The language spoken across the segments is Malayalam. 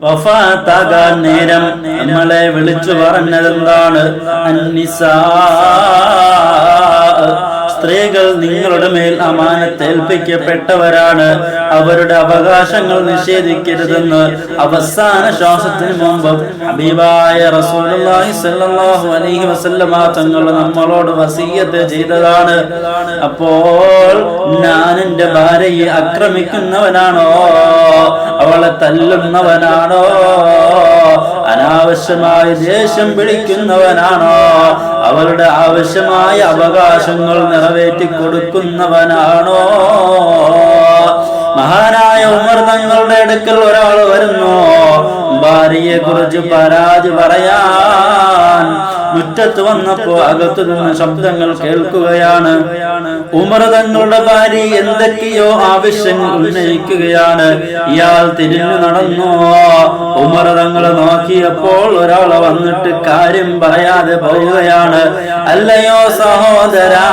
വഫാത്താകാൻ നേരം നമ്മളെ വിളിച്ചു പറഞ്ഞതെന്താണ്? അന്നിസാ സ്ത്രീകൾ നിങ്ങളുടെ മേൽ അമാനത്തേൽപ്പിക്കപ്പെട്ടവരാണ് അവരുടെ അവകാശങ്ങൾ നിഷേധിക്കരുതെന്ന് അവസാന ശ്വാസത്തിന് മുമ്പ് ഹബീബായ റസൂലുള്ളാഹി അലൈഹി വസല്ലമ തങ്ങൾ നമ്മളോട് വസീയത്ത് ചെയ്തതാണ്. അപ്പോൾ ഞാൻ ഭാര്യയെ ആക്രമിക്കുന്നവനാണോ? അവളെ തല്ലുന്നവനാണോ? അനാവശ്യമായ ദേഷ്യം പിടിക്കുന്നവനാണോ? അവരുടെ ആവശ്യമായ അവകാശങ്ങൾ നിറവേറ്റി കൊടുക്കുന്നവനാണോ? മഹാനായ ഉമർ തങ്ങളുടെ അടുക്കൽ ഒരാൾ വരുന്നു. ഭാര്യയെ കുറിച്ച് പരാതി പറയാൻ മുറ്റത്ത് വന്നപ്പോ അകത്തു നിന്ന് ശബ്ദങ്ങൾ കേൾക്കുകയാണ്. ഉമർ തങ്ങളുടെ ഭാര്യ എന്തൊക്കെയോ ആവശ്യങ്ങൾ ഉന്നയിക്കുകയാണ്. ഇയാൾ തിരിഞ്ഞു നടന്നു. ഉമർ തങ്ങൾ നോക്കിയപ്പോൾ ഒരാളെ വന്നിട്ട് കാര്യം പറയാതെ പോവുകയാണ്. അല്ലയോ സഹോദരാ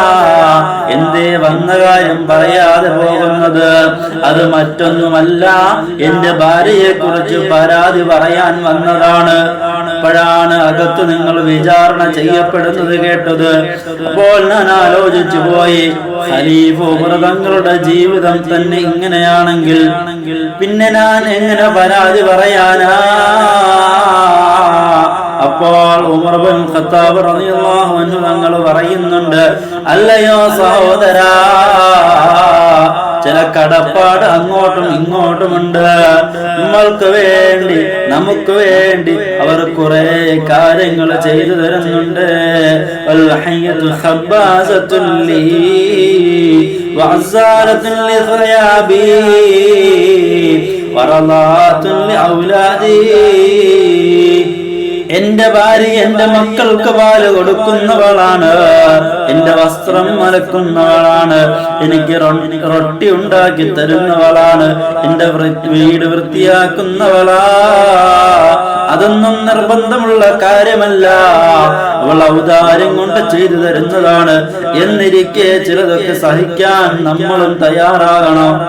എന്തേ വന്ന കാര്യം പറയാതെ പോകുന്നത്? അത് മറ്റൊന്നുമല്ല. എന്റെ ഭാര്യയെ കുറിച്ച് പരാതി പറയാൻ വന്നതാണ്. അപ്പോഴാണ് അകത്ത് നിങ്ങൾ വിചാരണ ചെയ്യപ്പെടുന്നത് കേട്ടത്. അപ്പോൾ ഞാൻ ആലോചിച്ചു പോയി. ഖലീഫ ജീവിതം തന്നെ ഇങ്ങനെയാണെങ്കിൽ പിന്നെ ഞാൻ എങ്ങനെ പരാതി പറയാനാ? അപ്പോൾ ഉമർ ബിൻ ഖത്താബ് റളിയല്ലാഹു അൻഹു തങ്ങൾ പറയുന്നുണ്ട് അല്ലയോ സഹോദരാ ചില കടപ്പാട് അങ്ങോട്ടും ഇങ്ങോട്ടുമുണ്ട്. നമ്മൾക്ക് വേണ്ടി നമുക്ക് വേണ്ടി അവർ കുറെ കാര്യങ്ങൾ ചെയ്തു തരുന്നുണ്ട്. വൽ ഹയ്യത്തു എന്റെ ഭാര്യ എന്റെ മക്കൾക്ക് പാൽ കൊടുക്കുന്നവളാണ്. എന്റെ വസ്ത്രം മലക്കുന്നവളാണ് എനിക്ക് റൊട്ടി ഉണ്ടാക്കി തരുന്നവളാണ്. എന്റെ വീട് വൃത്തിയാക്കുന്നവളാ. അതൊന്നും നിർബന്ധമുള്ള കാര്യമല്ല. അവൾ ഔദാര്യം കൊണ്ട് ചെയ്തു തരുന്നതാണ്. എന്നിരിക്കെ ചിലതൊക്കെ സഹിക്കാൻ നമ്മളും തയ്യാറാകണം.